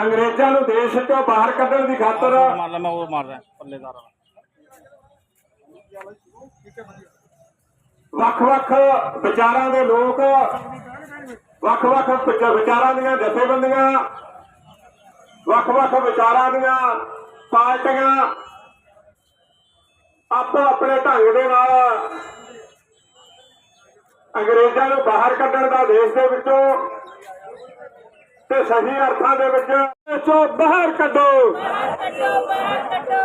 ਅੰਗਰੇਜ਼ਾਂ ਨੂੰ ਦੇਸ਼ ਤੋਂ ਬਾਹਰ ਕੱਢਣ ਦੀ ਖਾਤਰ ਮਾਰ ਲੈ ਮੈਂ ਉਹ ਮਾਰ ਰਿਹਾ ਪੱਲੇਦਾਰ ਵੱਖ-ਵੱਖ ਵਿਚਾਰਾਂ ਦੇ ਲੋਕ ਵੱਖ-ਵੱਖ ਵਿਚ- ਵਿਚਾਰਾਂ ਦੀਆਂ ਜਥੇਬੰਦੀਆਂ ਵੱਖ-ਵੱਖ ਵਿਚਾਰਾਂ ਦੀਆਂ ਪਾਰਟੀਆਂ ਆਪੋ ਆਪਣੇ ਢੰਗ ਦੇ ਨਾਲ ਅੰਗਰੇਜ਼ਾਂ ਨੂੰ ਬਾਹਰ ਕੱਢਣ ਦਾ ਦੇਸ਼ ਦੇ ਵਿੱਚੋਂ ਤੇ ਸਹੀ ਅਰਥਾਂ ਦੇ ਵਿੱਚ ਵਿੱਚੋਂ ਬਾਹਰ ਕੱਢੋ।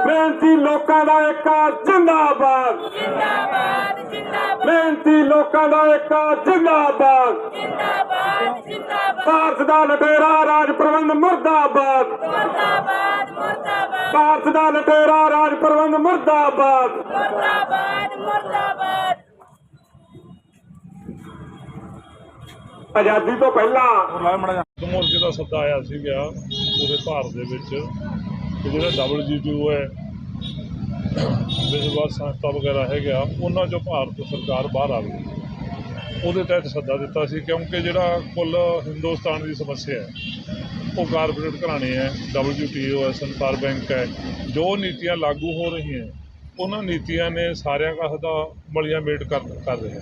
ਬੇਨਤੀ ਲੋਕਾਂ ਦਾ ਏਕਾ ਜਿੰਦਾਬਾਦ। ਜਿੰਦਾਬਾਦ ਜਿੰਦਾਬਾਦ। ਮਿਹਨਤੀ ਲੋਕਾਂ ਦਾ ਏਕਾ ਜਿੰਦਾਬਾਦ। ਜਿੰਦਾਬਾਦ ਜਿੰਦਾਬਾਦ। ਭਾਰਤ ਦਾ ਲਟੇਰਾ ਰਾਜ ਪ੍ਰਬੰਧ ਮੁਰਦਾਬਾਦ। ਮੁਰਦਾਬਾਦ ਮੁਰਦਾਬਾਦ। ਭਾਰਤ ਦਾ ਲਟੇਰਾ ਰਾਜ ਪ੍ਰਬੰਧ ਮੁਰਦਾਬਾਦ। ਮੁਰਦਾਬਾਦ ਮੁਰਦਾਬਾਦ। ਆਜ਼ਾਦੀ ਤੋਂ ਪਹਿਲਾਂ ਮੋਰਚੇ ਦਾ ਸੱਦਾ ਆਇਆ ਸੀਗਾ ਪੂਰੇ ਭਾਰਤ ਦੇ ਵਿੱਚ ਕਿ ਜਿਹੜਾ ਡਬਲਯੂਟੀਓ ਹੈ ਵਿਸ਼ਵ ਸੰਸਥਾ ਵਗੈਰਾ ਹੈਗਾ ਉਹਨਾਂ ਚੋਂ ਭਾਰਤ ਸਰਕਾਰ ਬਾਹਰ ਆ ਗਈ। ਉਹਦੇ ਤਹਿਤ ਸੱਦਾ ਦਿੱਤਾ ਸੀ, ਕਿਉਂਕਿ ਜਿਹੜਾ ਕੁੱਲ ਹਿੰਦੁਸਤਾਨ ਦੀ ਸਮੱਸਿਆ ਹੈ, ਉਹ ਕਾਰਪੋਰੇਟ ਘਰਾਣੇ ਹੈ ਡਬਲਯੂਟੀਓ ਹੈ, ਸੰਸਾਰ ਬੈਂਕ ਹੈ, ਜੋ ਨੀਤੀਆਂ ਲਾਗੂ ਹੋ ਰਹੀਆਂ ਉਹਨਾਂ ਨੀਤੀਆਂ ਨੇ ਸਾਰਿਆਂ ਕਾਸ ਦਾ ਮਲੀਆਂ ਮੇਟ ਕਰ ਕਰ ਰਿਹਾ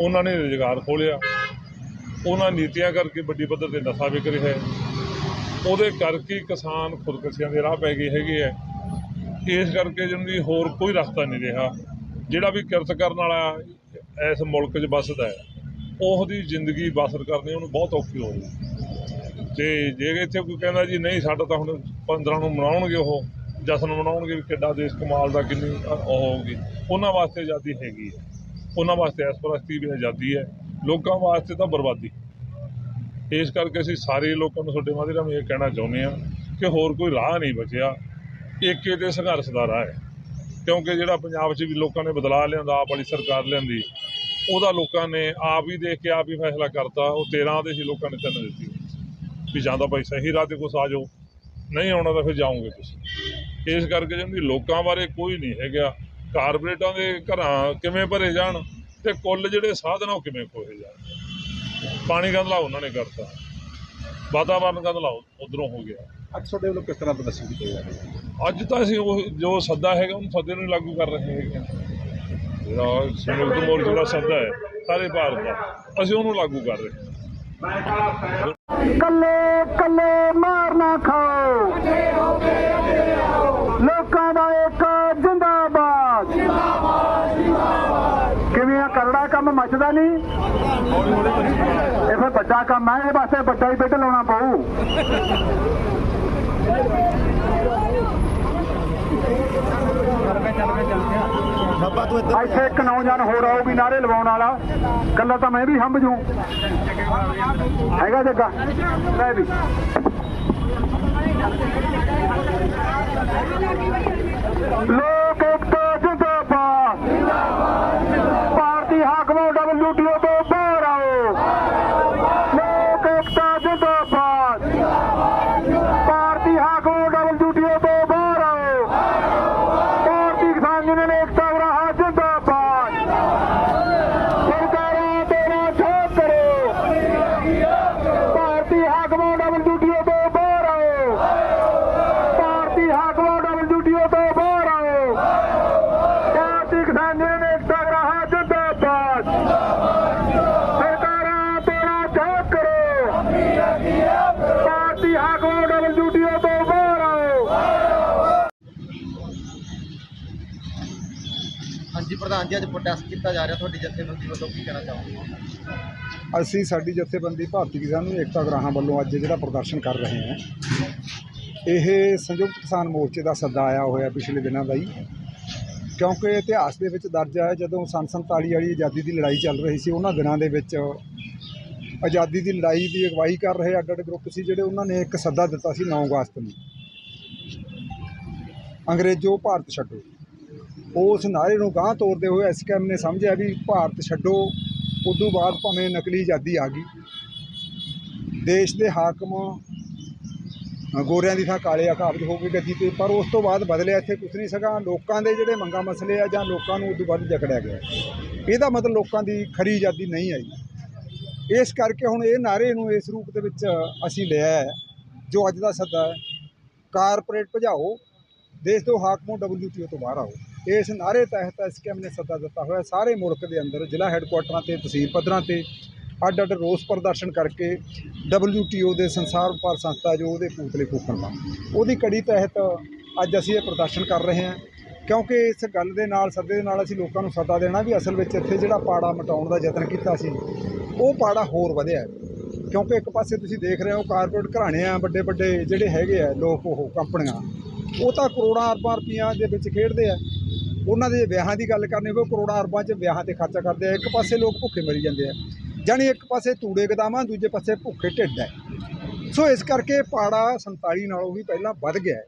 ਉਹਨਾਂ ਨੇ ਰੁਜ਼ਗਾਰ ਖੋਲ੍ਹਿਆ। ਉਹਨਾਂ ਨੀਤੀਆਂ ਕਰਕੇ ਵੱਡੀ ਪੱਧਰ ਤੇ ਨਸ਼ਾ ਵਿਕ ਰਿਹਾ ਹੈ। ਉਹਦੇ ਕਰਕੇ ਕਿਸਾਨ ਖੁਦਕੁਸ਼ੀਆਂ ਦੇ ਰਾਹ ਪੈ ਗਏ ਹੈਗੇ ਹੈ ਇਸ ਕਰਕੇ ਜਿਹਨਾਂ ਦੀ ਹੋਰ ਕੋਈ ਰਸਤਾ ਨਹੀਂ ਰਿਹਾ। ਜਿਹੜਾ ਵੀ ਕਿਰਤ ਕਰਨ ਵਾਲਾ ਇਸ ਮੁਲਕ 'ਚ ਵੱਸਦਾ ਹੈ, ਉਹਦੀ ਜ਼ਿੰਦਗੀ ਬਸਰ ਕਰਨੀ ਉਹਨੂੰ ਬਹੁਤ ਔਖੀ ਹੋ ਰਹੀ ਹੈ। ਤੇ ਜੇ ਇੱਥੇ ਕੋਈ ਕਹਿੰਦਾ ਜੀ ਨਹੀਂ ਸਾਡਾ ਤਾਂ ਹੁਣ 15 ਨੂੰ ਮਨਾਉਣਗੇ ਉਹ, ਜਸ਼ਨ ਮਨਾਉਣਗੇ ਵੀ ਕਿੱਡਾ ਦੇਸ਼ ਕਮਾਲ ਦਾ ਕਿੰਨੀ ਉਹ ਹੋਊਗੀ। ਉਹਨਾਂ ਵਾਸਤੇ ਆਜ਼ਾਦੀ ਹੈਗੀ ਹੈ। ਉਹਨਾਂ ਵਾਸਤੇ ਐਸਪ੍ਰਸਤੀ ਵੀ ਆਜ਼ਾਦੀ ਹੈ। ਲੋਕਾਂ ਵਾਸਤੇ ਤਾਂ ਬਰਬਾਦੀ। ਇਸ ਕਰਕੇ ਅਸੀਂ ਸਾਰੇ ਲੋਕਾਂ ਨੂੰ ਤੁਹਾਡੇ ਮਾਧਿਅਮ ਰਾਹੀਂ ਇਹ ਕਹਿਣਾ ਚਾਹੁੰਦੇ ਹਾਂ ਕਿ ਹੋਰ ਕੋਈ ਰਾਹ ਨਹੀਂ ਬਚਿਆ। ਏਕੇ ਤੇ ਸੰਘਰਸ਼ ਦਾ ਰਾਹ ਹੈ। ਕਿਉਂਕਿ ਜਿਹੜਾ ਪੰਜਾਬ 'ਚ ਵੀ ਲੋਕਾਂ ਨੇ ਬਦਲਾਅ ਲਿਆਂਦਾ, ਆਪ ਵਾਲੀ ਸਰਕਾਰ ਲਿਆਂਦੀ, ਉਹਦਾ ਲੋਕਾਂ ਨੇ ਆਪ ਹੀ ਦੇਖ ਕੇ ਆਪ ਹੀ ਫੈਸਲਾ ਕਰਤਾ। ਉਹ 13 ਦੇ ਸੀ ਲੋਕਾਂ ਨੇ ਤਿੰਨ ਦਿੱਤੀ। ਵੀ ਜਾਂ ਤਾਂ ਭਾਈ ਸਹੀ ਰਾਹ ਤੇ ਕੁਛ ਆ ਜਾਓ, ਨਹੀਂ ਆਉਣਾ ਤਾਂ ਫਿਰ ਜਾਓਗੇ ਤੁਸੀਂ। ਇਸ ਕਰਕੇ ਜਿਹਨਾਂ ਲੋਕਾਂ ਬਾਰੇ ਕੋਈ ਨਹੀਂ ਹੈਗਾ। ਕਾਰਪੋਰੇਟਾਂ ਦੇ ਘਰਾਂ ਕਿਵੇਂ ਭਰੇ ਜਾਣ? ਤੇ ਕੁੱਲ ਜਿਹੜੇ ਸਾਧਨ ਉਹ ਕਿਵੇਂ ਖੋਏ ਜਾਣ ਪਾਣੀ ਗੰਦਲਾ ਉਹਨਾਂ ਨੇ ਕਰਤਾ। ਵਾਤਾਵਰਨ ਗੰਦਲਾ ਉਧਰੋਂ ਹੋ ਗਿਆ। ਅੱਜ ਤੁਹਾਡੇ ਵੱਲੋਂ ਕਿਸ ਤਰ੍ਹਾਂ ਪ੍ਰਦਰਸ਼ਨ ਕੀਤਾ ਜਾ ਰਿਹਾ ਹੈ? ਅੱਜ ਤਾਂ ਅਸੀਂ ਉਹ ਜੋ ਸੱਦਾ ਹੈਗਾ ਉਹਨੂੰ ਸੱਦੇ ਨੂੰ ਲਾਗੂ ਕਰ ਰਹੇ ਹੈਗੇ ਹਾਂ। ਜਿਹੜਾ ਸੰਯੁਕਤ ਮੋਰਚੇ ਦਾ ਸੱਦਾ ਹੈ ਸਾਰੇ ਭਾਰਤ ਦਾ ਅਸੀਂ ਉਹਨੂੰ ਲਾਗੂ ਕਰ ਰਹੇ ਹਾਂ। ਕੱਲੇ ਮਾਰ ਨਾ ਖਾਓ ਲੋਕਾਂ ਦਾ ਇੱਕ ਜਿੰਦਾਬਾਦ ਕਿਵੇਂ ਆ ਕਰੜਾ ਕੰਮ ਮੱਚਦਾ ਨਹੀਂ ਇਹ ਫਿਰ ਵੱਡਾ ਕੰਮ ਹੈ ਇਹ ਵਾਸਤੇ ਵੱਡਾ ਹੀ ਬਿੱਟ ਲਾਉਣਾ ਪਊ। ਇੱਥੇ ਇੱਕ ਨੌਜਵਾਨ ਹੋਰ ਆਊਗੀ ਨਾਰੇ ਲਵਾਉਣ ਵਾਲਾ। ਕੱਲਾ ਤਾਂ ਮੈਂ ਵੀ ਹੰਭ ਜੂ। ਹੈਗਾ ਜੱਗਾ? ਲੈ ਵੀ। ਲੋਕ ਏਕਤਾ ਜਿੰਦਾਬਾਦ ਭਾਰਤੀ ਹਾਕਮੋ ਡਬਲਯੂਟੀਓ ਤੋਂ ਬਾਹਰ ਆਓ ਲੋਕ ਏਕਤਾ ਜਿੰਦਾਬਾਦ ਭਾਰਤੀ ਹਾਕਮੋ ਡਬਲਯੂਟੀਓ ਤੋਂ ਬਾਹਰ ਆਓ ਭਾਰਤੀ ਕਿਸਾਨ ਯੂਨੀਅਨ ਏਕਤਾ ਉਰਾਹਾ ਜਿੰਦਾਬਾਦ ਸਰਕਾਰਾਂ ਤੇਰਾ ਛੋੜ ਕਰੋ ਭਾਰਤੀ ਹਾਕਮਾਂ ਡਬਲਯੂਟੀਓ ਤੋਂ ਬਾਹਰ ਆਓ ਭਾਰਤੀ ਹਾਕਮਾਂ ਡਬਲਯੂਟੀਓ ਤੋਂ ਬਾਹਰ ਆਓ ਭਾਰਤੀ ਕਿਸਾਨ ਯੂਨੀਅਨ ਏਕਤਾ ਉਰਾਹਾ ਜਿੰਦਾਬਾਦ ਸਰਕਾਰਾਂ ਤੇਰਾ ਛੋੜ ਕਰੋ ਭਾਰਤੀ ਹਾਕਮਾਂ ਡਬਲਯੂਟੀਓ ਤੋਂ ਬਾਹਰ ਆਓ ਹਾਂਜੀ ਪ੍ਰਧਾਨ ਜੀ, ਅੱਜ ਪ੍ਰੋਟੈਸਟ ਕੀਤਾ ਜਾ ਰਿਹਾ ਤੁਹਾਡੀ ਜਥੇਬੰਦੀ ਵੱਲੋਂ, ਕੀ ਕਹਿਣਾ ਚਾਹੋਗੇ? ਅਸੀਂ ਸਾਡੀ ਜਥੇਬੰਦੀ ਭਾਰਤੀ ਕਿਸਾਨ ਏਕਤਾ ਗ੍ਰਾਹਾਂ ਵੱਲੋਂ ਅੱਜ ਜਿਹੜਾ ਪ੍ਰਦਰਸ਼ਨ ਕਰ ਰਹੇ ਹਾਂ, ਇਹ ਸੰਯੁਕਤ ਕਿਸਾਨ ਮੋਰਚੇ ਦਾ ਸੱਦਾ ਆਇਆ ਹੋਇਆ ਪਿਛਲੇ ਦਿਨਾਂ ਦਾ ਹੀ, ਕਿਉਂਕਿ ਇਤਿਹਾਸ ਦੇ ਵਿੱਚ ਦਰਜ ਹੈ, ਜਦੋਂ ਸੰਨ 47 ਵਾਲੀ ਆਜ਼ਾਦੀ ਦੀ ਲੜਾਈ ਚੱਲ ਰਹੀ ਸੀ, ਉਹਨਾਂ ਦਿਨਾਂ ਦੇ ਵਿੱਚ ਆਜ਼ਾਦੀ ਦੀ ਲੜਾਈ ਦੀ ਅਗਵਾਈ ਕਰ ਰਹੇ ਅੱਡ ਅੱਡ ਗਰੁੱਪ ਸੀ, ਜਿਹੜੇ ਉਹਨਾਂ ਨੇ ਇੱਕ ਸੱਦਾ ਦਿੱਤਾ ਸੀ 9 ਅਗਸਤ ਨੂੰ। ਅੰਗਰੇਜ਼ੋ ਭਾਰਤ ਛੱਡੋ। ਉਸ ਨਾਰੇ ਨੂੰ ਗਾਂਹ ਤੋਰਦੇ ਹੋਏ ਐਸਕੇਐਮ ਨੇ ਸਮਝਿਆ ਵੀ ਭਾਰਤ ਛੱਡੋ, ਉਦੋਂ ਬਾਅਦ ਭਾਵੇਂ ਨਕਲੀ ਆਜ਼ਾਦੀ ਆ ਗਈ। ਦੇਸ਼ ਦੇ ਹਾਕਮ ਗੋਰਿਆਂ ਦੀ ਥਾਂ ਕਾਲੇ ਆ ਕਾਬਜ ਹੋ ਕੇ ਗੱਦੀ ਤੇ, ਪਰ ਉਸ ਤੋਂ ਬਾਅਦ ਬਦਲਿਆ ਇੱਥੇ ਕੁਝ ਨਹੀਂ ਸਗਾ। ਲੋਕਾਂ ਦੇ ਜਿਹੜੇ ਮੰਗਾ ਮਸਲੇ ਆ ਜਾਂ ਲੋਕਾਂ ਨੂੰ ਉਦੋਂ ਵੱਧ ਜਕੜਿਆ ਗਿਆ। ਇਹਦਾ ਮਤਲਬ ਲੋਕਾਂ ਦੀ ਖਰੀ ਆਜ਼ਾਦੀ ਨਹੀਂ ਆਈ। ਇਸ ਕਰਕੇ ਹੁਣ ਇਹ ਨਾਰੇ ਨੂੰ ਇਸ ਰੂਪ ਦੇ ਵਿੱਚ ਅਸੀਂ ਲਿਆ ਹੈ, ਜੋ ਅੱਜ ਦਾ ਸੱਦਾ ਹੈ। ਕਾਰਪੋਰੇਟ ਭਜਾਓ, ਦੇਸ਼ ਤੋਂ ਹਾਕਮੋਂ WTO ਤੋਂ ਬਾਹਰ ਆਓ। ਇਸ ਨਾਰੇ ਤਹਿਤ ਐਸਕੇਐਮ ਨੇ ਸੱਦਾ ਦਿੱਤਾ ਹੋਇਆ। ਸਾਰੇ ਮੁਲਕ ਦੇ ਅੰਦਰ, ਜ਼ਿਲ੍ਹਾ ਹੈੱਡਕੁਆਟਰਾਂ ਤੇ, ਤਹਿਸੀਲ ਪੱਧਰਾਂ ਤੇ ਅੱਡ ਅੱਡ ਰੋਸ ਪ੍ਰਦਰਸ਼ਨ ਕਰਕੇ WTO ਦੇ ਸੰਸਾਰ ਵਪਾਰ ਸੰਸਥਾ ਜੋ ਉਹਦੇ ਪੂਤਲੇ ਫੂਕਣ ਦਾ ਉਹਦੀ ਕੜੀ ਤਹਿਤ ਅੱਜ ਅਸੀਂ ਇਹ ਪ੍ਰਦਰਸ਼ਨ ਕਰ ਰਹੇ ਹਾਂ, ਕਿਉਂਕਿ ਇਸ ਗੱਲ ਦੇ ਨਾਲ, ਸੱਦੇ ਦੇ ਨਾਲ ਅਸੀਂ ਲੋਕਾਂ ਨੂੰ ਸੱਦਾ ਦੇਣਾ ਵੀ ਅਸਲ ਵਿੱਚ ਇੱਥੇ ਜਿਹੜਾ ਪਾੜਾ ਮਟਾਉਣ ਦਾ ਯਤਨ ਕੀਤਾ ਸੀ, ਉਹ ਪਾੜਾ ਹੋਰ ਵਧਿਆ ਕਿਉਂਕਿ ਇੱਕ ਪਾਸੇ ਤੁਸੀਂ ਦੇਖ ਰਹੇ ਹੋ ਕਾਰਪੋਰੇਟ ਘਰਾਣੇ ਆ, ਵੱਡੇ ਵੱਡੇ ਜਿਹੜੇ ਹੈਗੇ ਆ ਲੋਕ ਉਹ ਕੰਪਨੀਆਂ, ਉਹ ਤਾਂ ਕਰੋੜਾਂ ਅਰਬਾਂ ਰੁਪਈਆਂ ਦੇ ਵਿੱਚ ਖੇਡਦੇ ਆ। ਉਹਨਾਂ ਦੇ ਵਿਆਹਾਂ ਦੀ ਗੱਲ ਕਰਨੀ ਹੋਵੇ ਕਰੋੜਾਂ ਅਰਬਾਂ 'ਚ ਵਿਆਹਾਂ ਤੇ ਖਰਚਾ ਕਰਦੇ ਆ। ਇੱਕ ਪਾਸੇ ਲੋਕ ਭੁੱਖੇ ਮਰੀ ਜਾਂਦੇ ਆ, ਜਾਣੀ ਇੱਕ ਪਾਸੇ ਤੂੜੇ ਗਦਾਮਾਂ, ਦੂਜੇ ਪਾਸੇ ਭੁੱਖੇ ਢਿੱਡ ਹੈ ਸੋ ਇਸ ਕਰਕੇ ਪਾੜਾ 47 ਨਾਲੋਂ ਵੀ ਪਹਿਲਾਂ ਵੱਧ ਗਿਆ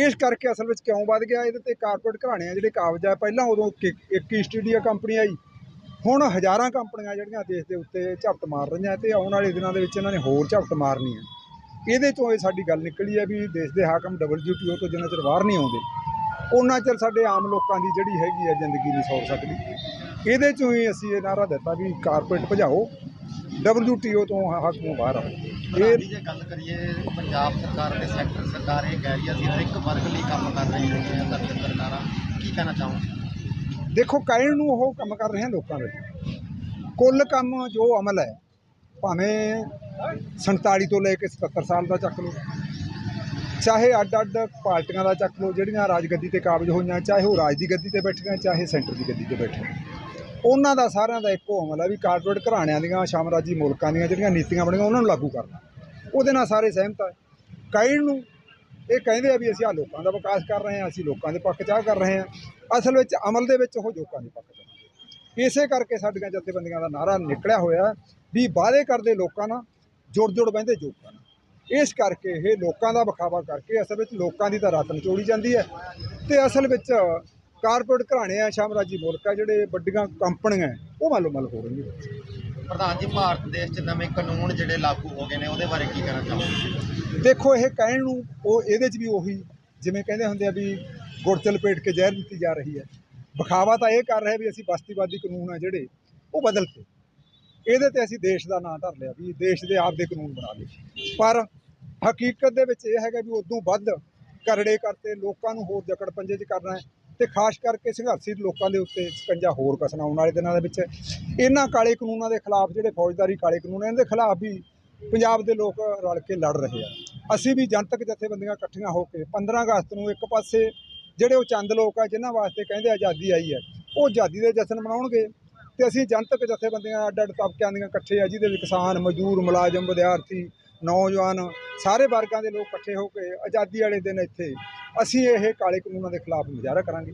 ਇਸ ਕਰਕੇ ਅਸਲ ਵਿੱਚ ਕਿਉਂ ਵੱਧ ਗਿਆ? ਇਹਦੇ ਤੇ ਕਾਰਪੋਰੇਟ ਘਰਾਣੇ ਆ ਜਿਹੜੇ ਕਾਬਜ ਆ, ਪਹਿਲਾਂ ਉਦੋਂ ਇੱਕ ਇੱਕ ਈਸਟ ਇੰਡੀਆ ਕੰਪਨੀ ਆਈ। ਹੁਣ ਹਜ਼ਾਰਾਂ ਕੰਪਨੀਆਂ ਜਿਹੜੀਆਂ ਦੇਸ਼ ਦੇ ਉੱਤੇ ਝਪਟ ਮਾਰ ਰਹੀਆਂ ਤੇ ਆਉਣ ਵਾਲੇ ਦਿਨਾਂ ਦੇ ਵਿੱਚ ਇਹਨਾਂ ਨੇ ਹੋਰ ਝਪਟ ਮਾਰਨੀ ਹੈ ਇਹਦੇ ਤੋਂ ਇਹ ਸਾਡੀ ਗੱਲ ਨਿਕਲੀ ਹੈ ਵੀ ਦੇਸ਼ ਦੇ ਹਾਕਮ WTO ਤੋਂ ਜਿੰਨਾ ਚਿਰ ਬਾਹਰ ਨਹੀਂ ਆਉਂਦੇ ਉਹਨਾਂ ਚਿਰ ਸਾਡੇ ਆਮ ਲੋਕਾਂ ਦੀ ਜਿਹੜੀ ਹੈਗੀ ਹੈ ਜ਼ਿੰਦਗੀ ਨਹੀਂ ਸੌਰ ਸਕਦੀ। ਇਹਦੇ ਚੋਂ ਹੀ ਅਸੀਂ ਇਹ ਨਾਰਾ ਦਿੱਤਾ ਵੀ ਕਾਰਪੋਰੇਟ ਭਜਾਓ WTO ਤੋਂ ਹਾਕਮ ਬਾਹਰ ਆਓ। ਇਹ ਜੇ ਗੱਲ ਕਰੀਏ ਪੰਜਾਬ ਸਰਕਾਰ ਤੇ ਸੈਂਟਰ ਸਰਕਾਰ ਇਹ ਕਹਿ ਰਹੀ ਹੈ ਅਸੀਂ ਹਰ ਇੱਕ ਵਰਗ ਲਈ ਕੰਮ ਕਰ ਰਹੇ ਹਾਂ ਸਰਕਾਰਾਂ। ਕੀ ਕਹਿਣਾ ਚਾਹੋਗੇ? ਦੇਖੋ ਕਹਿਣ ਨੂੰ ਉਹ ਕੰਮ ਕਰ ਰਹੇ ਹਨ ਲੋਕਾਂ ਦੇ। ਕੁੱਲ ਕੰਮ ਜੋ ਅਮਲ ਹੈ ਭਾਵੇਂ 47 ਤੋਂ ਲੈ ਕੇ 77 ਸਾਲ ਦਾ ਚੱਕ ਲਓ। ਚਾਹੇ ਅੱਡ ਅੱਡ ਪਾਰਟੀਆਂ ਦਾ ਚੱਕ ਲਓ, ਜਿਹੜੀਆਂ ਰਾਜਗੱਦੀ ਤੇ ਕਾਬਜ ਹੋਈਆਂ, ਚਾਹੇ ਉਹ ਰਾਜ ਦੀ ਗੱਦੀ ਤੇ ਬੈਠੀਆਂ, ਚਾਹੇ ਸੈਂਟਰ ਦੀ ਗੱਦੀ ਤੇ ਬੈਠੀਆਂ। ਉਹਨਾਂ ਦਾ ਸਾਰਿਆਂ ਦਾ ਇੱਕੋ ਅਮਲ ਹੈ ਵੀ ਕਾਰਪੋਰੇਟ ਘਰਾਣਿਆਂ ਦੀਆਂ, ਸਾਮਰਾਜੀ ਮੁਲਕਾਂ ਦੀਆਂ ਜਿਹੜੀਆਂ ਨੀਤੀਆਂ ਬਣੀਆਂ, ਉਹਨਾਂ ਨੂੰ ਲਾਗੂ ਕਰਨਾ। ਉਹਦੇ ਨਾਲ ਸਾਰੇ ਸਹਿਮਤ ਆ। ਕਹਿਣ ਨੂੰ ਇਹ ਕਹਿੰਦੇ ਆ ਵੀ ਅਸੀਂ ਆ ਲੋਕਾਂ ਦਾ ਵਿਕਾਸ ਕਰ ਰਹੇ ਹਾਂ, ਅਸੀਂ ਲੋਕਾਂ ਦੇ ਪੱਖ ਚਾਹ ਕਰ ਰਹੇ ਹਾਂ। ਅਸਲ ਵਿੱਚ ਅਮਲ ਦੇ ਵਿੱਚ ਉਹ ਲੋਕਾਂ ਦੇ ਪੱਖ ਚ ਇਸੇ ਕਰਕੇ ਸਾਡੀਆਂ ਜਥੇਬੰਦੀਆਂ ਦਾ ਨਾਰਾ ਨਿਕਲਿਆ ਹੋਇਆ ਵੀ ਵਾਅਦੇ ਕਰਦੇ ਲੋਕਾਂ ਨਾਲ ਜੁੜ ਜੁੜ ਬਹਿੰਦੇ ਜੋਕਾਂ ਨਾਲ। ਇਸ ਕਰਕੇ ਇਹ ਲੋਕਾਂ ਦਾ ਵਿਖਾਵਾ ਕਰਕੇ ਅਸਲ ਵਿੱਚ ਲੋਕਾਂ ਦੀ ਤਾਂ ਰਤਨ ਚੋੜੀ ਜਾਂਦੀ ਹੈ ਤੇ ਅਸਲ ਵਿੱਚ ਕਾਰਪੋਰੇਟ ਘਰਾਣੇ ਆ ਸਾਮਰਾਜੀ ਮੁਲਕ ਆ ਜਿਹੜੇ ਵੱਡੀਆਂ ਕੰਪਨੀਆਂ ਉਹ ਮੱਲੋ ਮੱਲ ਹੋ ਰਹੀਆਂ ਪ੍ਰਧਾਨ ਜੀ ਭਾਰਤ ਦੇਸ਼ 'ਚ ਨਵੇਂ ਕਾਨੂੰਨ ਜਿਹੜੇ ਲਾਗੂ ਹੋ ਗਏ ਨੇ ਉਹਦੇ ਬਾਰੇ ਕੀ ਕਹਿਣਾ ਚਾਹੋਗੇ? ਦੇਖੋ ਇਹ ਕਹਿਣ ਨੂੰ ਉਹ ਇਹਦੇ 'ਚ ਵੀ ਉਹੀ ਜਿਵੇਂ ਕਹਿੰਦੇ ਹੁੰਦੇ ਆ ਵੀ ਗੁੜ ਚ ਲਪੇਟ ਕੇ ਜ਼ਹਿਰ ਦਿੱਤੀ ਜਾ ਰਹੀ ਹੈ। ਵਿਖਾਵਾ ਤਾਂ ਇਹ ਕਰ ਰਿਹਾ ਵੀ ਅਸੀਂ ਬਸਤੀਵਾਦੀ ਕਾਨੂੰਨ ਆ ਜਿਹੜੇ ਉਹ ਬਦਲਤੇ। ਇਹਦੇ ਤੇ ਅਸੀਂ ਦੇਸ਼ ਦਾ ਨਾਂ ਧਰ ਲਿਆ ਵੀ ਦੇਸ਼ ਦੇ ਆਪ ਦੇ ਕਾਨੂੰਨ ਬਣਾ ਲਏ। ਪਰ ਹਕੀਕਤ ਦੇ ਵਿੱਚ ਇਹ ਹੈਗਾ ਵੀ ਉਦੋਂ ਵੱਧ ਕਰੜੇ ਕਰਤੇ ਲੋਕਾਂ ਨੂੰ ਹੋਰ ਜਕੜ ਪੰਜੇ 'ਚ ਕਰਨਾ ਹੈ ਤੇ ਖਾਸ ਕਰਕੇ ਸੰਘਰਸ਼ੀ ਲੋਕਾਂ ਦੇ ਉੱਤੇ ਸਕੰਜਾ ਹੋਰ ਕਸਣਾ ਆਉਣ ਵਾਲੇ ਦਿਨਾਂ ਦੇ ਵਿੱਚ। ਇਹਨਾਂ ਕਾਲੇ ਕਾਨੂੰਨਾਂ ਦੇ ਖਿਲਾਫ ਜਿਹੜੇ ਫੌਜਦਾਰੀ ਕਾਲੇ ਕਾਨੂੰਨ ਇਹਨਾਂ ਦੇ ਖਿਲਾਫ ਵੀ ਪੰਜਾਬ ਦੇ ਲੋਕ ਰਲ ਕੇ ਲੜ ਰਹੇ ਆ। ਅਸੀਂ ਵੀ ਜਨਤਕ ਜਥੇਬੰਦੀਆਂ ਇਕੱਠੀਆਂ ਹੋ ਕੇ 15 ਅਗਸਤ ਨੂੰ ਇੱਕ ਪਾਸੇ ਜਿਹੜੇ ਉਹ ਚੰਦ ਲੋਕ ਆ ਜਿਨ੍ਹਾਂ ਵਾਸਤੇ ਕਹਿੰਦੇ ਆਜ਼ਾਦੀ ਆਈ ਹੈ, ਉਹ ਆਜ਼ਾਦੀ ਦੇ ਜਸ਼ਨ ਮਨਾਉਣਗੇ ਤੇ ਅਸੀਂ ਜਨਤਕ ਜਥੇਬੰਦੀਆਂ ਅੱਡ ਅੱਡ ਤਬਕਿਆਂ ਦੀਆਂ ਇਕੱਠੇ ਆ ਜਿਹਦੇ ਵਿੱਚ ਕਿਸਾਨ, ਮਜ਼ਦੂਰ, ਮੁਲਾਜ਼ਮ, ਵਿਦਿਆਰਥੀ ਨੌਜਵਾਨ ਸਾਰੇ ਵਰਗਾਂ ਦੇ ਲੋਕ ਇਕੱਠੇ ਹੋ ਕੇ ਆਜ਼ਾਦੀ ਵਾਲੇ ਦਿਨ ਇੱਥੇ, ਅਸੀਂ ਇਹ ਕਾਲੇ ਕਾਨੂੰਨਾਂ ਦੇ ਖਿਲਾਫ ਮੁਜ਼ਾਹਰਾ ਕਰਾਂਗੇ।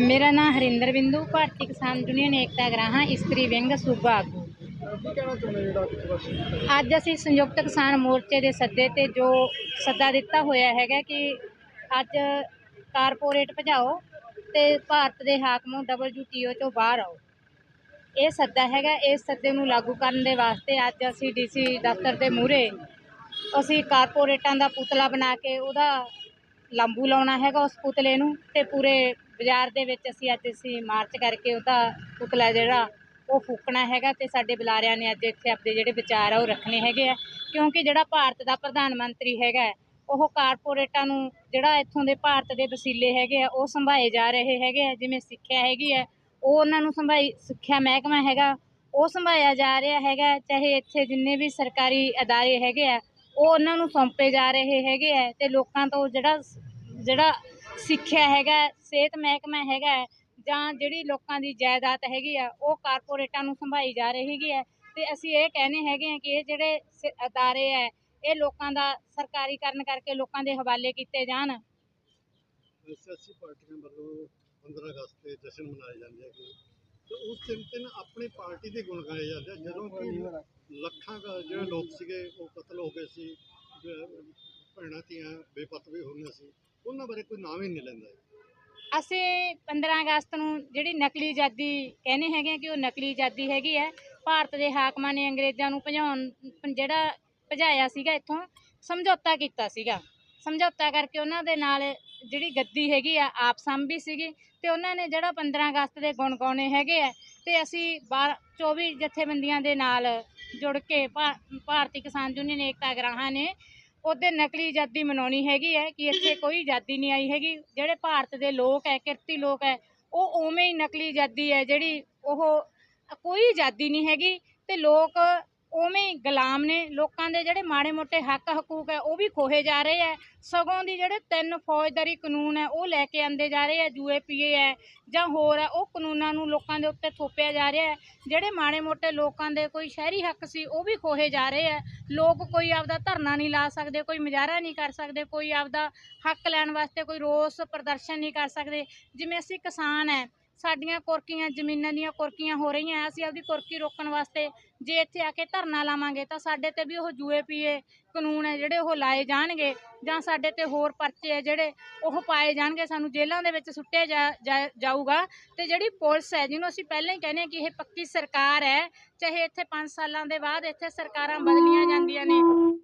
ਮੇਰਾ ਨਾਮ ਹਰਿੰਦਰ ਬਿੰਦੂ, ਭਾਰਤੀ ਕਿਸਾਨ ਯੂਨੀਅਨ ਏਕਤਾ ਗਰਾਹਾਂ, ਇਸਤਰੀ ਵਿੰਗ ਸੂਬਾ ਆਗੂ। ਅੱਜ ਅਸੀਂ ਸੰਯੁਕਤ ਕਿਸਾਨ ਮੋਰਚੇ ਦੇ ਸੱਦੇ ਤੇ ਜੋ ਸੱਦਾ ਦਿੱਤਾ ਹੋਇਆ ਹੈਗਾ ਕਿ ਅੱਜ ਕਾਰਪੋਰੇਟ ਭਜਾਓ ਤੇ ਭਾਰਤ ਦੇ ਹਾਕਮ WTO ਤੋਂ ਬਾਹਰ ਆਓ। ਇਹ ਸੱਦਾ ਹੈਗਾ, ਇਸ ਸੱਦੇ ਨੂੰ ਲਾਗੂ ਕਰਨ ਦੇ ਵਾਸਤੇ ਅੱਜ ਅਸੀਂ ਡੀਸੀ ਦਫ਼ਤਰ ਦੇ ਮੂਹਰੇ ਅਸੀਂ ਕਾਰਪੋਰੇਟਾਂ ਦਾ ਪੁਤਲਾ ਬਣਾ ਕੇ ਉਹਦਾ ਲਾਂਬੂ ਲਾਉਣਾ ਹੈਗਾ ਉਸ ਪੁਤਲੇ ਨੂੰ ਤੇ ਪੂਰੇ ਬਾਜ਼ਾਰ ਦੇ ਵਿੱਚ ਅਸੀਂ ਅੱਜ ਅਸੀਂ ਮਾਰਚ ਕਰਕੇ ਉਹਦਾ ਪੁਤਲਾ ਜਿਹੜਾ, ਉਹ ਫੂਕਣਾ ਹੈਗਾ ਤੇ ਸਾਡੇ ਬੁਲਾਰਿਆਂ ਨੇ ਅੱਜ ਇੱਥੇ ਆਪਣੇ ਜਿਹੜੇ ਵਿਚਾਰ ਆ ਉਹ ਰੱਖਣੇ ਹੈਗੇ ਆ। ਕਿਉਂਕਿ ਜਿਹੜਾ ਭਾਰਤ ਦਾ ਪ੍ਰਧਾਨ ਮੰਤਰੀ ਹੈਗਾ, ਉਹ ਕਾਰਪੋਰੇਟਾਂ ਨੂੰ ਜਿਹੜਾ ਇੱਥੋਂ ਦੇ ਭਾਰਤ ਦੇ ਵਸੀਲੇ ਹੈਗੇ ਆ, ਉਹ ਸੰਭਾਏ ਜਾ ਰਹੇ ਹੈਗੇ ਆ, ਜਿਵੇਂ ਸਿੱਖਿਆ ਹੈਗੀ ਹੈ ਉਹ ਉਹਨਾਂ ਨੂੰ ਸੰਭਾਈ, ਸਿੱਖਿਆ ਮਹਿਕਮਾ ਹੈਗਾ, ਉਹ ਸੰਭਾਇਆ ਜਾ ਰਿਹਾ ਹੈਗਾ, ਚਾਹੇ ਇੱਥੇ ਜਿੰਨੇ ਵੀ ਸਰਕਾਰੀ ਅਦਾਰੇ ਹੈਗੇ ਆ, ਉਹ ਉਹਨਾਂ ਨੂੰ ਸੌਂਪੇ ਜਾ ਰਹੇ ਹੈਗੇ ਆ ਤੇ ਲੋਕਾਂ ਤੋਂ ਜਿਹੜਾ ਜਿਹੜਾ ਸਿੱਖਿਆ ਹੈਗਾ, ਸਿਹਤ ਮਹਿਕਮਾ ਹੈਗਾ, ਜਾਂ ਜਿਹੜੀ ਲੋਕਾਂ ਦੀ ਜਾਇਦਾਦ ਹੈਗੀ ਆ, ਉਹ ਕਾਰਪੋਰੇਟਾਂ ਨੂੰ ਸੰਭਾਈ ਜਾ ਰਹੀ ਹੈਗੀ ਹੈ ਤੇ ਅਸੀਂ ਇਹ ਕਹਿੰਦੇ ਹੈਗੇ ਆ ਕਿ ਇਹ ਜਿਹੜੇ ਸ- ਅਦਾਰੇ ਹੈ ਇਹ ਲੋਕਾਂ ਦਾ ਸਰਕਾਰੀਕਰਨ ਕਰਕੇ ਲੋਕਾਂ ਦੇ ਹਵਾਲੇ ਕੀਤੇ ਜਾਣ। ਸਿਆਸੀ ਪਾਰਟੀਆਂ ਵੱਲੋਂ 15 ਅਗਸਤ ਤੇ ਜਸ਼ਨ ਮਨਾਏ ਜਾਂਦੇ ਹੈਗੇ ਤੇ ਉਸ ਦਿਨ ਤੇ ਆਪਣੀ ਪਾਰਟੀ ਦੇ ਗੁਣ ਗਾਏ ਜਾਂਦੇ ਆ, ਜਦੋਂ ਕਿ ਲੱਖਾਂ ਕੁ ਜਿਹੜੇ ਲੋਕ ਸੀਗੇ ਉਹ ਕਤਲ ਹੋ ਗਏ ਸੀ ਜ- ਭੈਣਾਂ ਧੀਆਂ ਬੇਪਤ ਵੀ ਹੋਈਆਂ ਸੀ ਉਹਨਾਂ ਬਾਰੇ ਕੋਈ ਨਾਮ ਹੀ ਨਹੀਂ ਲੈਂਦਾ ਅਸੀਂ 15 ਅਗਸਤ ਨੂੰ ਜਿਹੜੀ ਨਕਲੀ ਆਜ਼ਾਦੀ ਕਹਿੰਦੇ ਹੈਗੇ ਆ ਕਿ ਉਹ ਨਕਲੀ ਆਜ਼ਾਦੀ ਹੈਗੀ ਹੈ ਭਾਰਤ ਦੇ ਹਾਕਮਾਂ ਨੇ ਅੰਗਰੇਜ਼ਾਂ ਨੂੰ ਭਜਾਉਣ ਜਿਹੜਾ ਭਜਾਇਆ ਸੀਗਾ ਇੱਥੋਂ ਸਮਝੌਤਾ ਕੀਤਾ ਸੀਗਾ। ਸਮਝੌਤਾ ਕਰਕੇ ਉਹਨਾਂ ਦੇ ਨਾਲ ਜਿਹੜੀ ਗੱਦੀ ਹੈਗੀ ਆ, ਆਪ ਸੰਭੀ ਸੀਗੀ ਤੇ ਉਹਨਾਂ ਨੇ ਜਿਹੜਾ 15 ਅਗਸਤ ਦੇ ਗੁਣ ਗਾਉਣੇ ਹੈਗੇ ਆ, ਤੇ ਅਸੀਂ ਬਾਰ- 24 ਜਥੇਬੰਦੀਆਂ ਦੇ ਨਾਲ ਜੁੜ ਕੇ ਭਾ- ਭਾਰਤੀ ਕਿਸਾਨ ਯੂਨੀਅਨ ਏਕਤਾ ਗਰਾਹਾਂ ਨੇ ਉਹਦੇ ਨਕਲੀ ਆਜ਼ਾਦੀ ਮਨਾਉਣੀ ਹੈਗੀ ਹੈ ਕਿ ਇੱਥੇ ਕੋਈ ਆਜ਼ਾਦੀ ਨਹੀਂ ਆਈ ਹੈਗੀ। ਜਿਹੜੇ ਭਾਰਤ ਦੇ ਲੋਕ ਹੈ ਕਿਰਤੀ ਲੋਕ ਹੈ ਉਹ ਉਵੇਂ ਹੀ ਨਕਲੀ ਆਜ਼ਾਦੀ ਹੈ ਜਿਹੜੀ ਉਹ ਕੋਈ ਆਜ਼ਾਦੀ ਨਹੀਂ ਹੈਗੀ ਤੇ ਲੋਕ ਉਵੇਂ ਗੁਲਾਮ ਨੇ ਲੋਕਾਂ ਦੇ ਜਿਹੜੇ ਮਾੜੇ ਮੋਟੇ ਹੱਕ ਹਕੂਕ ਹੈ, ਉਹ ਵੀ ਖੋਹੇ ਜਾ ਰਹੇ ਹੈ। ਸਗੋਂ ਦੀ ਜਿਹੜੇ ਤਿੰਨ ਫੌਜਦਾਰੀ ਕਾਨੂੰਨ ਹੈ, ਉਹ ਲੈ ਕੇ ਆਂਦੇ ਜਾ ਰਹੇ ਹੈ ਯੂਏਪੀਏ ਹੈ ਜਾਂ ਹੋਰ ਹੈ, ਉਹ ਕਾਨੂੰਨਾਂ ਨੂੰ ਲੋਕਾਂ ਦੇ ਉੱਤੇ ਥੋਪਿਆ ਜਾ ਰਿਹਾ ਹੈ। ਜਿਹੜੇ ਮਾੜੇ ਮੋਟੇ ਲੋਕਾਂ ਦੇ ਕੋਈ ਸ਼ਹਿਰੀ ਹੱਕ ਸੀ, ਉਹ ਵੀ ਖੋਹੇ ਜਾ ਰਹੇ ਹੈ। ਲੋਕ ਕੋਈ ਆਪਦਾ ਧਰਨਾ ਨਹੀਂ ਲਾ ਸਕਦੇ, ਕੋਈ ਮੁਜ਼ਾਹਰਾ ਨਹੀਂ ਕਰ ਸਕਦੇ, ਕੋਈ ਆਪਦਾ ਹੱਕ ਲੈਣ ਵਾਸਤੇ ਕੋਈ ਰੋਸ ਪ੍ਰਦਰਸ਼ਨ ਨਹੀਂ ਕਰ ਸਕਦੇ। ਜਿਵੇਂ ਅਸੀਂ ਕਿਸਾਨ ਹੈ ਸਾਡੀਆਂ ਕੁਰਕੀਆਂ, ਜ਼ਮੀਨਾਂ ਦੀਆਂ ਕੁਰਕੀਆਂ ਹੋ ਰਹੀਆਂ ਅਸੀਂ ਆਪਦੀ ਕੁਰਕੀ ਰੋਕਣ ਵਾਸਤੇ ਜੇ ਇੱਥੇ ਆ ਕੇ ਧਰਨਾ ਲਾਵਾਂਗੇ ਤਾਂ ਸਾਡੇ ਤੇ ਵੀ ਉਹ ਜੂਏ ਯੂਏਪੀਏ ਕਾਨੂੰਨ ਹੈ, ਜਿਹੜੇ ਉਹ ਲਾਏ ਜਾਣਗੇ ਜਾਂ ਸਾਡੇ ਤੇ ਹੋਰ ਪਰਚੇ ਹੈ ਜਿਹੜੇ ਉਹ ਪਾਏ ਜਾਣਗੇ, ਸਾਨੂੰ ਜੇਲ੍ਹਾਂ ਦੇ ਵਿੱਚ ਸੁੱਟਿਆ ਜਾ- ਜਾਊਗਾ। ਤੇ ਜਿਹੜੀ ਪੁਲਿਸ ਹੈ, ਜਿਹਨੂੰ ਅਸੀਂ ਪਹਿਲਾਂ ਹੀ ਕਹਿੰਦੇ ਹਾਂ ਕਿ ਇਹ ਪੱਕੀ ਸਰਕਾਰ ਹੈ, ਚਾਹੇ ਇੱਥੇ 5 ਸਾਲਾਂ ਦੇ ਬਾਅਦ ਇੱਥੇ ਸਰਕਾਰਾਂ ਬਦਲੀਆਂ ਜਾਂਦੀਆਂ ਨੇ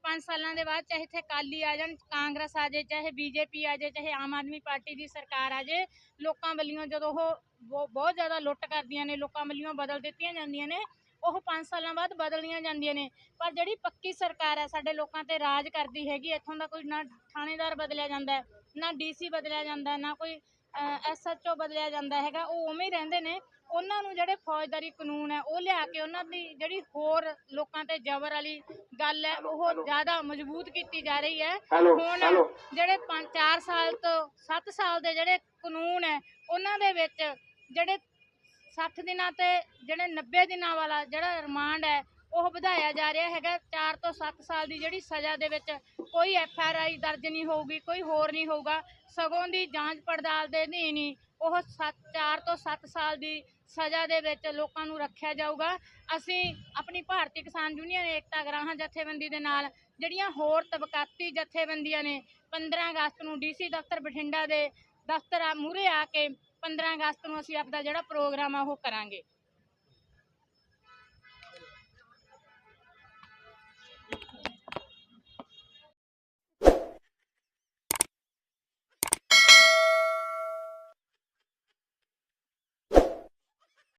5 ਸਾਲਾਂ ਦੇ ਬਾਅਦ ਚਾਹੇ ਇੱਥੇ ਕਾਲੀ ਆ ਜਾਣ, ਕਾਂਗਰਸ ਆ ਜਾਏ, ਚਾਹੇ ਬੀਜੇਪੀ ਆ ਜਾਏ, ਚਾਹੇ ਆਮ ਆਦਮੀ ਪਾਰਟੀ ਦੀ ਸਰਕਾਰ ਆ ਜਾਏ, ਲੋਕਾਂ ਵੱਲੋਂ ਜਦੋਂ ਉਹ ਬਹੁ- ਬਹੁਤ ਜ਼ਿਆਦਾ ਲੁੱਟ ਕਰਦੀਆਂ ਨੇ ਲੋਕਾਂ ਵੱਲੋਂ ਬਦਲ ਦਿੱਤੀਆਂ ਜਾਂਦੀਆਂ ਨੇ ਉਹ 5 ਸਾਲਾਂ ਬਾਅਦ ਬਦਲੀਆਂ ਜਾਂਦੀਆਂ ਨੇ। ਪਰ ਜਿਹੜੀ ਪੱਕੀ ਸਰਕਾਰ ਹੈ ਸਾਡੇ ਲੋਕਾਂ ਤੇ ਰਾਜ ਕਰਦੀ ਹੈਗੀ ਇੱਥੋਂ ਦਾ ਕੋਈ ਨਾ ਥਾਣੇਦਾਰ ਬਦਲਿਆ ਜਾਂਦਾ ਹੈ, ਨਾ ਡੀਸੀ ਬਦਲਿਆ ਜਾਂਦਾ ਹੈ, ਨਾ ਕੋਈ ਐਸਐਚਓ ਬਦਲਿਆ ਜਾਂਦਾ ਹੈਗਾ ਉਹ ਉਵੇਂ ਹੀ ਰਹਿੰਦੇ ਨੇ। ਉਹਨਾਂ ਨੂੰ ਜਿਹੜੇ ਫੌਜਦਾਰੀ ਕਾਨੂੰਨ ਹੈ ਉਹ ਲਿਆ ਕੇ ਉਹਨਾਂ ਦੀ ਜਿਹੜੀ ਹੋਰ ਲੋਕਾਂ ਤੇ ਜ਼ਬਰ ਵਾਲੀ ਗੱਲ ਹੈ ਉਹ ਜ਼ਿਆਦਾ ਮਜ਼ਬੂਤ ਕੀਤੀ ਜਾ ਰਹੀ ਹੈ। ਹੁਣ ਜਿਹੜੇ 5-4 ਸਾਲ ਤੋਂ 7 ਸਾਲ ਦੇ ਜਿਹੜੇ ਕਾਨੂੰਨ ਹੈ ਉਹਨਾਂ ਦੇ ਵਿੱਚ ਜਿਹੜੇ 60 ਦਿਨਾਂ ਤੇ ਜਿਹੜੇ 90 ਦਿਨਾਂ ਵਾਲਾ ਜਿਹੜਾ ਰਿਮਾਂਡ ਹੈ ਉਹ ਵਧਾਇਆ ਜਾ ਰਿਹਾ ਹੈਗਾ। 4 ਤੋਂ 7 ਸਾਲ ਦੀ ਜਿਹੜੀ ਸਜ਼ਾ ਦੇ ਵਿੱਚ ਕੋਈ ਐਫ ਆਰ ਆਈ ਦਰਜ ਨਹੀਂ ਹੋਊਗੀ ਕੋਈ ਹੋਰ ਨਹੀਂ ਹੋਊਗਾ। ਸਗੋਂ ਦੀ ਜਾਂਚ ਪੜਤਾਲ ਦੇ ਅਧੀਨ ਹੀ ਉਹ 4 ਤੋਂ 7 ਸਾਲ ਦੀ ਸਜ਼ਾ ਦੇ ਵਿੱਚ ਲੋਕਾਂ ਨੂੰ ਰੱਖਿਆ ਜਾਊਗਾ। ਅਸੀਂ ਆਪਣੀ ਭਾਰਤੀ ਕਿਸਾਨ ਯੂਨੀਅਨ ਏਕਤਾ ਗਰਾਹਾਂ ਜਥੇਬੰਦੀ ਦੇ ਨਾਲ ਜਿਹੜੀਆਂ ਹੋਰ ਤਬਕਾਤੀ ਜਥੇਬੰਦੀਆਂ ਨੇ 15 ਅਗਸਤ ਨੂੰ ਡੀਸੀ ਦਫ਼ਤਰ ਬਠਿੰਡਾ ਦੇ ਦਫ਼ਤਰ ਮੂਹਰੇ ਆ ਕੇ 15 ਅਗਸਤ ਨੂੰ ਅਸੀਂ ਆਪਦਾ ਜਿਹੜਾ ਪ੍ਰੋਗਰਾਮ ਆ ਉਹ ਕਰਾਂਗੇ।